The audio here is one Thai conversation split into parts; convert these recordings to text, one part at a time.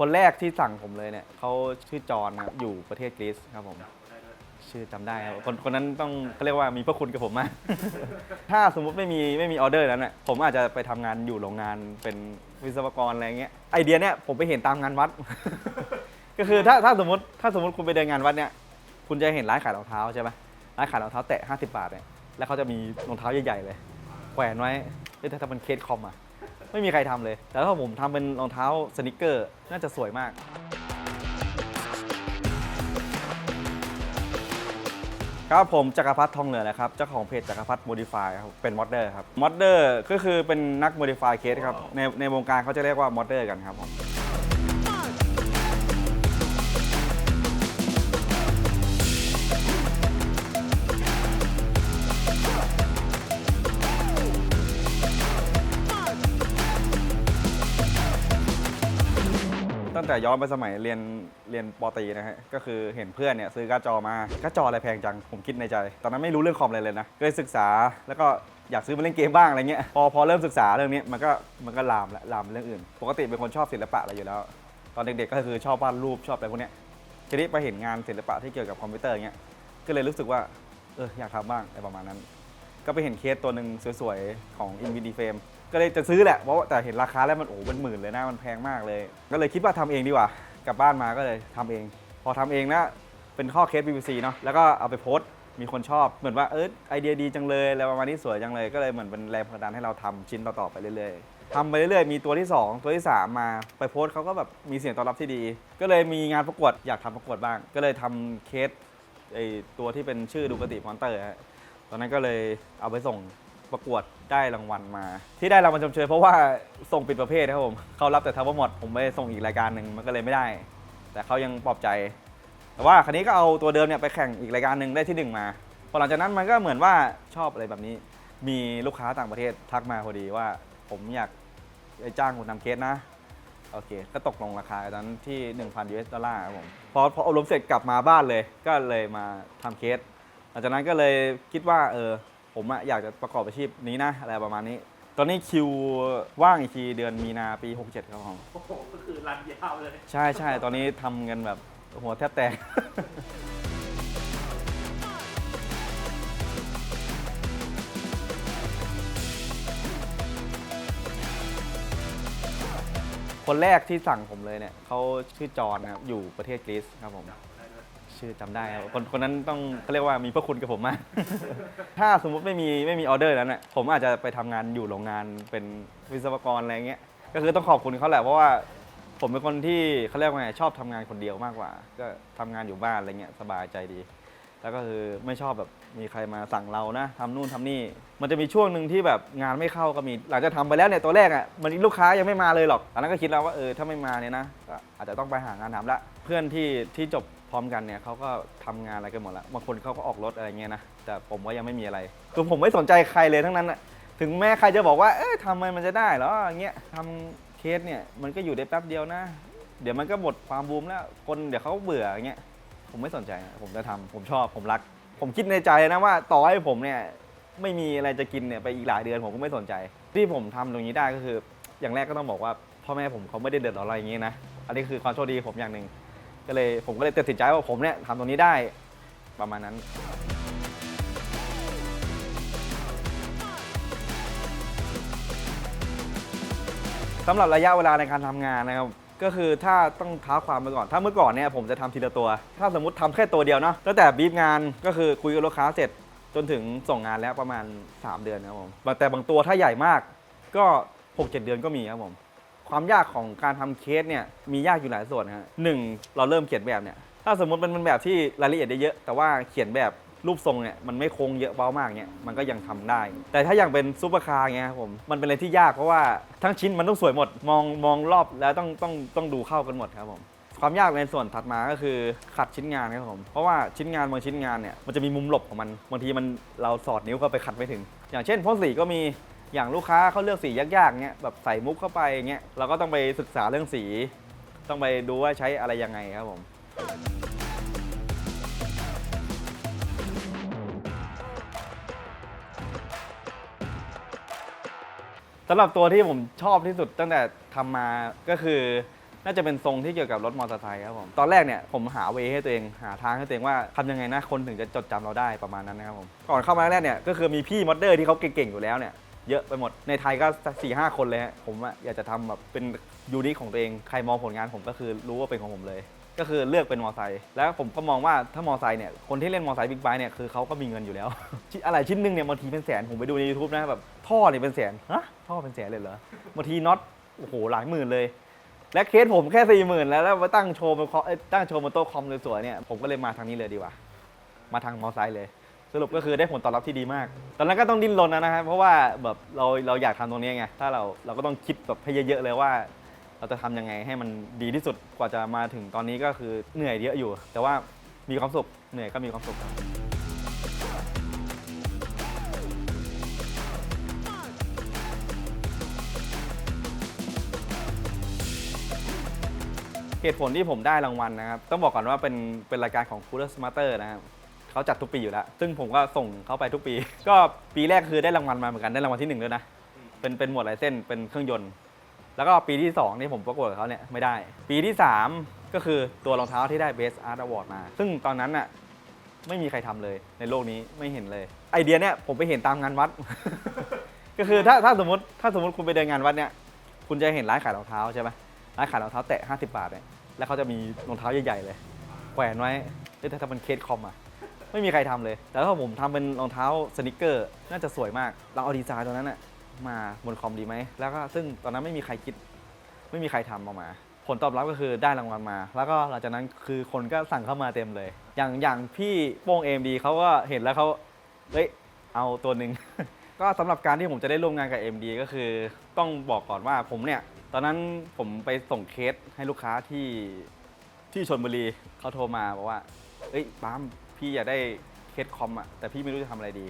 คนแรกที่สั่งผมเลยเนี่ยเขาชื่อจอห์นครับอยู่ประเทศกรีซครับผม ชื่อจำได้ครับคนคนนั้นต้องเขาเรียกว่ามีพระคุณกับผมมาก ถ้าสมมุติไม่มีไม่มีออเดอร์นั้นน่ะผมอาจจะไปทำงานอยู่โรงงานเป็นวิศวกรอะไรเงี้ยไอเดียเนี่ยผมไปเห็นตามงานวัด ก็คือถ้าถ้าสมมติถ้าสมมติคุณไปเดินงานวัดเนี่ยคุณจะเห็นร้านขายรองเท้าใช่ไหมร้านขายรองเท้าแตะ50 บาทเนี่ยแล้วเขาจะมีรองเท้าใหญ่ๆเลยแขวนไว้เอ้ยแต่ถ้าเป็นเคสคอมอะ ไม่มีใครทำเลย แต่ถ้าผมทำเป็นรองเท้าสนิเกอร์น่าจะสวยมาก ครับผมจักรพัฒน์ทองเหลือนะครับ เจ้าของเพจจักรพัฒน์โมดิฟายครับเป็นมอดเดอร์ครับมอดเดอร์ก็คือเป็นนักโมดิฟายเคสครับในในวงการเขาจะเรียกว่ามอดเดอร์กันครับผม ตั้งแต่ย้อนไปสมัยเรียนเรียนปอตรีนะฮะก็คือเห็นเพื่อนเนี่ยซื้อการ์ดจอมาการ์ดจออะไรแพงจังผมคิดในใจ ตอนนั้นไม่รู้เรื่องคอมอะไรเลยนะก็เลยศึกษาแล้วก็อยากซื้อมาเล่นเกมบ้างอะไรเงี้ยพอพอเริ่มศึกษาเรื่องนี้มันก็มันก็ลามละลามเรื่องอื่น ปกติเป็นคนชอบศิลปะอะไรอยู่แล้ว ตอนเด็กๆก็คือชอบวาดรูปชอบอะไรพวกเนี้ยทีนี้ไปเห็นงานศิลปะที่เกี่ยวกับคอมพิวเตอร์เงี้ยก็เลยรู้สึกว่าเอออยากทำบ้างอะไรประมาณนั้น ก็ไปเห็นเคสตัวหนึ่งสวยๆของ Infinity Frame ก็เลยจะซื้อแหละเพราะแต่เห็นราคาแล้วมันโอ้โหเป็นหมื่นเลยนะมันแพงมากเลย ก็เลยคิดว่าทำเองดีกว่ากลับบ้านมาก็เลยทำเอง พอทำเองนะเป็นข้อเคส PVC เนาะแล้วก็เอาไปโพสต์มีคนชอบเหมือนว่าเออไอเดียดีจังเลยแล้วประมาณนี้สวยจังเลยก็เลยเหมือนเป็นแรงผลักดันให้เราทำชิ้นต่อๆไปเรื่อยๆทำไปเรื่อยๆมีตัวที่ 2 ตัวที่ 3 มาไปโพสต์เขาก็แบบมีเสียงตอบรับที่ดี ก็เลยมีงานประกวดอยากทำประกวดบ้าง ก็เลยทำเคสไอตัวที่เป็นชื่อดูกติมอนเตอร์ฮะตอนนั้นก็เลยเอาไปส่ง ประกวดได้รางวัลมา ที่ได้รางวัลชมเชยเพราะว่าส่งปิดประเภทครับผมเขารับแต่ทัพหมดผมไปส่งอีกรายการหนึ่งมันก็เลยไม่ได้ แต่เขายังปลอบใจ แต่ว่าคันนี้ก็เอาตัวเดิมเนี่ยไปแข่งอีกรายการหนึ่งได้ที่หนึ่งมาพอหลังจากนั้นมันก็เหมือนว่าชอบอะไรแบบนี้ มีลูกค้าต่างประเทศทักมาพอดีว่า ผมอยากจ้างคุณทำเคสนะโอเค ก็ตกลงราคาตอนนั้นที่ 1,000 US ดอลลาร์ครับผม พอพออบรมเสร็จกลับมาบ้านเลย ก็เลยมาทำเคส หลังจากนั้นก็เลยคิดว่าเออ ผมอะอยากจะประกอบอาชีพนี้นะ อะไรประมาณนี้ ตอนนี้คิวว่างอีกทีเดือนมีนาปี 67 ครับผมโอ้โหก็คือรันยาวเลย ใช่ใช่ตอนนี้ทำกันแบบหัวแทบแตก คนแรกที่สั่งผมเลยเนี่ยเขาชื่อจอห์นนะครับอยู่ประเทศกรีซครับผม ชื่อจำได้ครับคนคนนั้นต้องเขาเรียกว่ามีพระคุณกับผมมาก ถ้าสมมุติไม่มีไม่มีออเดอร์นั้นน่ะผมอาจจะไปทำงานอยู่โรงงานเป็นวิศวกรอะไรเงี้ยก็คือต้องขอบคุณเขาแหละเพราะว่าผมเป็นคนที่เขาเรียกว่าไงชอบทำงานคนเดียวมากกว่า ก็ทำงานอยู่บ้านอะไรเงี้ยสบายใจดี แล้วก็คือไม่ชอบแบบมีใครมาสั่งเรานะทำนู่นทำนี่ มันจะมีช่วงหนึ่งที่แบบงานไม่เข้าก็มี หลังจากทำไปแล้วเนี่ยตัวแรกอะมันลูกค้ายังไม่มาเลยหรอกตอนนั้นก็คิดแล้วว่าเออถ้าไม่มาเนี่ยนะก็อาจจะต้องไปหางานทำละเพื่อนที่ที่จบ พร้อมกันเนี่ยเขาก็ทำงานอะไรกันหมดละบางคนเขาก็ออกรถอะไรเงี้ยนะแต่ผมว่ายังไม่มีอะไรคือผมไม่สนใจใครเลยทั้งนั้นอะถึงแม้ใครจะบอกว่าเอ้ยทำไมมันจะได้เหรออย่างเงี้ยทำเคสเนี่ยมันก็อยู่ได้แป๊บเดียวนะ เดี๋ยวมันก็หมดความบูมแล้ว คนเดี๋ยวเขาเบื่ออย่างเงี้ยผมไม่สนใจผมจะทำผมชอบผมรัก ผมคิดในใจนะว่าต่อให้ผมเนี่ยไม่มีอะไรจะกินเนี่ยไปอีกหลายเดือนผมก็ไม่สนใจ ที่ผมทำตรงนี้ได้ก็คือ อย่างแรกก็ต้องบอกว่าพ่อแม่ผมเขาไม่ได้เดือดร้อนอะไรอย่างงี้นะอันนี้คือความโชคดีผมอย่างหนึ่ง ก็เลยผมก็เลยตัดสินใจว่าผมเนี่ยทำตรงนี้ได้ประมาณนั้น สำหรับระยะเวลาในการทำงานนะครับ ก็คือถ้าต้องท้าความไปก่อน ถ้าเมื่อก่อนเนี่ยผมจะทำทีละตัว ถ้าสมมติทำแค่ตัวเดียวเนาะตั้งแต่บีบงานก็คือคุยกับลูกค้าเสร็จจนถึงส่งงานแล้วประมาณ 3 เดือนนะครับผมแต่บางตัวถ้าใหญ่มากก็ 6-7 เดือนก็มีครับผม ความยากของการทำเคสเนี่ยมียากอยู่หลายส่วนนะฮะหนึ่งเราเริ่มเขียนแบบเนี่ยถ้าสมมติมันเป็นแบบที่รายละเอียดเยอะแต่ว่าเขียนแบบรูปทรงเนี่ยมันไม่โค้งเยอะเบามากเนี่ยมันก็ยังทำได้ แต่ถ้าอย่างเป็นซูเปอร์คาร์เงี้ยครับผมมันเป็นอะไรที่ยากเพราะว่าทั้งชิ้นมันต้องสวยหมด มองมองรอบแล้วต้องต้องต้องดูเข้ากันหมดครับผมความยากในส่วนถัดมาก็คือขัดชิ้นงานครับผม เพราะว่าชิ้นงานบางชิ้นงานเนี่ยมันจะมีมุมหลบของมัน บางทีมันเราสอดนิ้วเข้าไปขัดไม่ถึง อย่างเช่นพ่นสีก็มี อย่างลูกค้าเขาเลือกสียากๆเงี้ยแบบใส่มุกเข้าไปเงี้ยเราก็ต้องไปศึกษาเรื่องสี ต้องไปดูว่าใช้อะไรยังไงครับผม สำหรับตัวที่ผมชอบที่สุดตั้งแต่ทำมาก็คือน่าจะเป็นทรงที่เกี่ยวกับรถมอเตอร์ไซค์ครับผม ตอนแรกเนี่ยผมหาเวให้ตัวเองหาทางให้ตัวเองว่าทำยังไงนะคนถึงจะจดจำเราได้ประมาณนั้นนะครับผม ก่อนเข้ามาแรกเนี่ยก็คือมีพี่มอดเดอร์ที่เขาเก่งๆอยู่แล้วเนี่ย เยอะไปหมด ในไทยก็4ี่ห้าคนเลยฮะผมอะอยากจะทำแบบเป็นยูนิคของตัวเอง ใครมองผลงานผมก็คือรู้ว่าเป็นของผมเลย ก็คือเลือกเป็นมอไซค์แล้วผมก็มองว่าถ้ามอไซค์เนี่ยคนที่เล่นมอไซค์บิ๊กไบค์เนี่ยคือเขาก็มีเงินอยู่แล้ว ชิ้นอะไรชิ้นหนึ่งเนี่ยบางทีเป็นแสนผมไปดูใน YouTube นะแบบท่อเนี่ยเป็นแสนฮะท่อเป็นแสนเลยเหรอบางทีน็อตโอ้โหหลายหมื่นเลย และเคสผมแค่สี่หมื่นแล้วแล้วมาตั้งโชว์บนคอมเอ้ยตั้งโชว์บนโต๊ะคอมสวยๆเนี่ยผมก็เลยมาทางนี้เลยดีกว่า มาทางมอไซค์เลย สรุปก็คือได้ผลตอบรับที่ดีมาก ตอนนั้นก็ต้องดิ้นรนนะครับเพราะว่าแบบเราเราอยากทำตรงนี้ไง ถ้าเราเราก็ต้องคิดแบบให้เยอะๆเลยว่า เราจะทำยังไงให้มันดีที่สุดกว่าจะมาถึงตอนนี้ก็คือเหนื่อยเยอะอยู่ แต่ว่ามีความสุขเหนื่อยก็มีความสุขเหตุผลที่ผมได้รางวัลนะครับ ต้องบอกก่อนว่าเป็นเป็นรายการของ Cooler Smarter นะครับ เขาจัดทุกปีอยู่แล้ว ซึ่งผมก็ส่งเขาไปทุกปี ก็ปีแรกคือได้รางวัลมาเหมือนกันได้รางวัลที่หนึ่งด้วยนะ เป็นเป็นหมวดลายเส้นเป็นเครื่องยนต์ แล้วก็ปีที่2ที่ผมประกวดกับเขาเนี่ยไม่ได้ ปีที่ 3 ก็คือตัวรองเท้าที่ได้ Best Art Award มา ซึ่งตอนนั้นน่ะไม่มีใครทำเลยในโลกนี้ไม่เห็นเลย ไอเดียเนี่ยผมไปเห็นตามงานวัด ก็คือถ้าถ้าสมมติถ้าสมมติคุณไปเดินงานวัดเนี่ยคุณจะเห็นร้านขายรองเท้าใช่ไหมร้านขายรองเท้าแตะ50 บาทเนี่ยแล้วเขาจะมีรองเท้าใหญ่ๆเลยแขวนไว้อยแต่ถ้าเป็นเคสคอมอะ ไม่มีใครทำเลย แต่ถ้าผมทำเป็นรองเท้าสนิเกอร์น่าจะสวยมาก เราเอาดีไซน์ตัวนั้นน่ะมาบนคอมดีไหม แล้วก็ซึ่งตอนนั้นไม่มีใครคิด ไม่มีใครทำออกมา ผลตอบรับก็คือได้รางวัลมา แล้วก็หลังจากนั้นคือคนก็สั่งเข้ามาเต็มเลย อย่างอย่างพี่โป้งเอ็มดีเขาก็เห็นแล้วเขาเฮ้ยเอาตัวหนึ่ง ก็สำหรับการที่ผมจะได้ร่วมงานกับ MD ก็คือต้องบอกก่อนว่าผมเนี่ย ตอนนั้นผมไปส่งเคสให้ลูกค้าที่ที่ชนบุรีเขาโทรมาบอกว่าเอ้ยปั๊ม พี่อยากได้เคสคอมอะแต่พี่ไม่รู้จะทำอะไรดี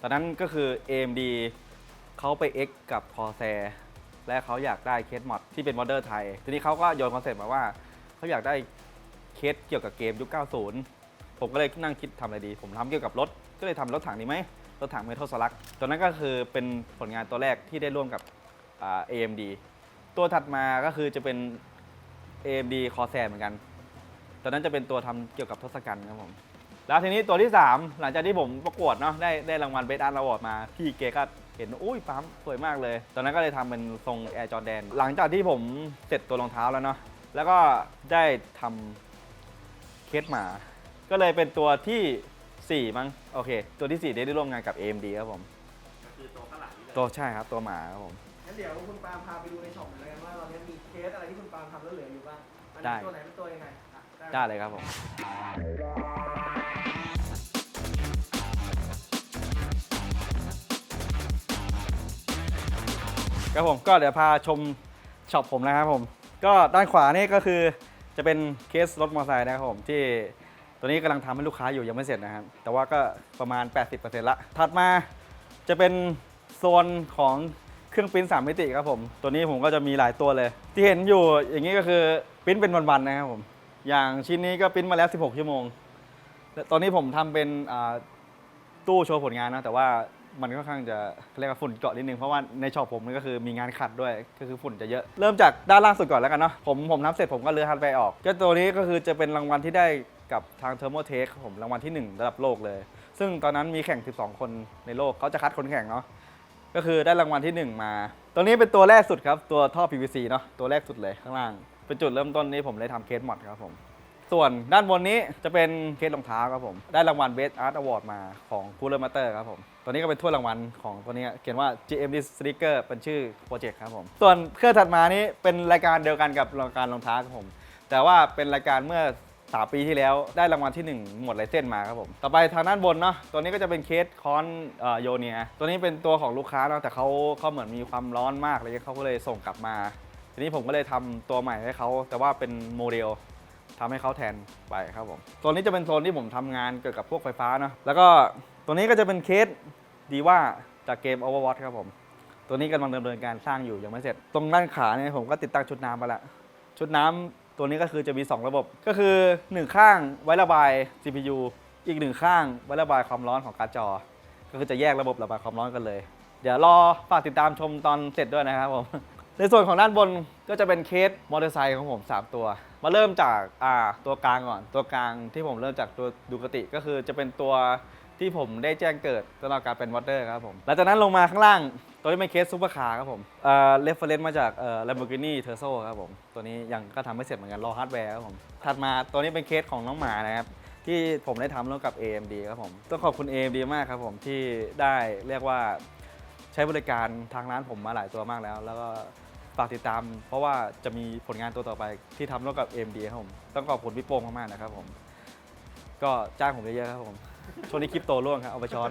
ตอนนั้นก็คือ AMD เขาไป X กับคอแซและเขาอยากได้เคสมอดที่เป็นมอดเดอร์ไทย ทีนี้เขาก็โยนคอนเซ็ปต์มาว่าเขาอยากได้เคสเกี่ยวกับเกมยุค 90 ผมก็เลยนั่งคิดทำอะไรดี ผมทำเกี่ยวกับรถ ก็เลยทำรถถังดีไหมรถถังเมทัลสลักตัวนั้นก็คือเป็นผลงานตัวแรกที่ได้ร่วมกับอ่า AMD ตัวถัดมาก็คือจะเป็น AMD Corsair เหมือนกัน ตอนนั้นจะเป็นตัวทำเกี่ยวกับทศกัณฐ์ครับผม แล้วทีนี้ตัวที่ 3 หลังจากที่ผมประกวดเนาะได้ได้รางวัลเบสอาร์อวอร์ดมา พี่เกก็เห็นอุ้ยปั๊มสวยมากเลย ตอนนั้นก็เลยทำเป็นทรง Air Jordan หลังจากที่ผมเสร็จตัวรองเท้าแล้วเนาะแล้วก็ได้ทำเคสหมา ก็เลยเป็นตัวทีสี่4 มั้งโอเค ตัวที่4ได้ได้ร่วมงานกับ AMD ครับผมก็คือตัวข้างหลังนี่เลยตัวใช่ครับตัวหมาครับผมงั้นเดี๋ยวคุณปาล์มพาไปดูในช็อปหน่อยแล้วกันว่าตอนนี้มีเคสอะไรที่คุณปาล์มทำแล้วเหลืออยู่บ้างอันได้นี้ตัวไหนเป็นตัวยังไงอะได้เลยครับผม ครับผมก็เดี๋ยวพาชมช็อปผมนะครับผม ก็ด้านขวานี่ก็คือจะเป็นเคสรถมอเตอร์ไซค์นะครับผมที่ตัวนี้กำลังทำให้ลูกค้าอยู่ยังไม่เสร็จนะครับ แต่ว่าก็ประมาณ 80%ละถัดมาจะเป็นโซนของเครื่องปริ้นสามมิติครับผม ตัวนี้ผมก็จะมีหลายตัวเลย ที่เห็นอยู่อย่างนี้ก็คือปริ้นเป็นวันๆนะครับผม อย่างชิ้นนี้ก็ปริ้นมาแล้ว 16 ชั่วโมง ตอนนี้ผมทำเป็นอ่าตู้โชว์ผลงานนะ แต่ว่ามันค่อนข้างจะเรียกว่าฝุ่นเกาะนิดนึง เพราะว่าในช็อปผมนี่ก็คือมีงานขัดด้วย ก็คือฝุ่นจะเยอะ เริ่มจากด้านล่างสุดก่อนแล้วกันเนาะ ผมผมทำเสร็จผมก็เลือฮันไปออก ก็ตัวนี้ก็คือจะเป็นรางวัลที่ได้กับทางเทอร์โมเทคผมรางวัลที่ 1 ระดับโลกเลย ซึ่งตอนนั้นมีแข่ง 12 คนในโลกเขาจะคัดคนแข่งเนาะ ก็คือได้รางวัลที่ 1 มา ตัวนี้เป็นตัวแรกสุดครับ ตัวท่อ PVC เนาะ ตัวแรกสุดเลยข้างล่าง เป็นจุดเริ่มต้นที่ผมได้ทำเคสหมอดครับผม ส่วนด้านบนนี้จะเป็นเคสรองเท้าครับผม ได้รางวัล Best Art Award มาของ Cooler Master ครับผม ตัวนี้ก็เป็นถ้วยรางวัลของตัวนี้เขียนว่า GMD Sneaker เป็นชื่อโปรเจกต์ครับผม ส่วนเครื่องถัดมานี้เป็นรายการเดียวกันกับรายการรองเท้าครับผม แต่ว่าเป็นรายการเมื่อ3ปีที่แล้วได้รางวัลที่ 1 หมดลายเส้นมาครับผม ต่อไปทางด้านบนเนาะตัวนี้ก็จะเป็นเคสคอนโยเนีย ตัวนี้เป็นตัวของลูกค้าเนาะแต่เขาเขาเหมือนมีความร้อนมากเลยเขาก็เลยส่งกลับมา ทีนี้ผมก็เลยทำตัวใหม่ให้เขาแต่ว่าเป็นโมเดล ทำให้เขาแทนไปครับผมโซนนี้จะเป็นโซนที่ผมทำงานเกี่ยวกับพวกไฟฟ้าเนะแล้วก็ตัวนี้ก็จะเป็นเคสดีว่าจากเกม Overwatch ครับผม ตัวนี้กำลังดำเนินการสร้างอยู่ยังไม่เสร็จ ตรงด้านขาเนี่ยผมก็ติดตั้งชุดน้ำไปละชุดน้ำตัวนี้ก็คือจะมี 2 ระบบ ก็คือ 1 ข้างไว้ระบาย CPU อีกหนึ่งข้างไว้ระบายความร้อนของการ์ดจอ ก็คือจะแยกระบบระบายความร้อนกันเลย เดี๋ยวรอฝากติดตามชมตอนเสร็จด้วยนะครับผม ในส่วนของด้านบนก็จะเป็นเคสมอเตอร์ไซค์ของผม 3 ตัว มาเริ่มจากอ่าตัวกลางก่อน ตัวกลางที่ผมเริ่มจากตัวดูกติก็คือจะเป็นตัวที่ผมได้แจ้งเกิดสำหรับการเป็นวอเตอร์ครับผมหลังจากนั้นลงมาข้างล่างตัวนี้เป็นเคสซูเปอร์คาร์ครับผมเอ่อเรฟเฟอรนซ์มาจากเอ่อ Lamborghini Terzo ครับผม ตัวนี้ยังก็ทำไม่เสร็จเหมือนกันรอฮาร์ดแวร์ครับผม ถัดมาตัวนี้เป็นเคสของน้องหมานะครับ ที่ผมได้ทำร่วมกับ AMD ครับผม ต้องขอบคุณ AMD มากครับผม ที่ได้เรียกว่า ใช้บริการทางร้านผมมาหลายตัวมากแล้ว แล้วก็ฝากติดตาม เพราะว่าจะมีผลงานตัวต่อไปที่ทำร่วมกับ AMD ครับผม ต้องขอบคุณพี่โป้งมากๆนะครับผม ก็จ้างผมเยอะๆครับผมช่วงนี้คลิปโตร่วงครับเอาไปช้อน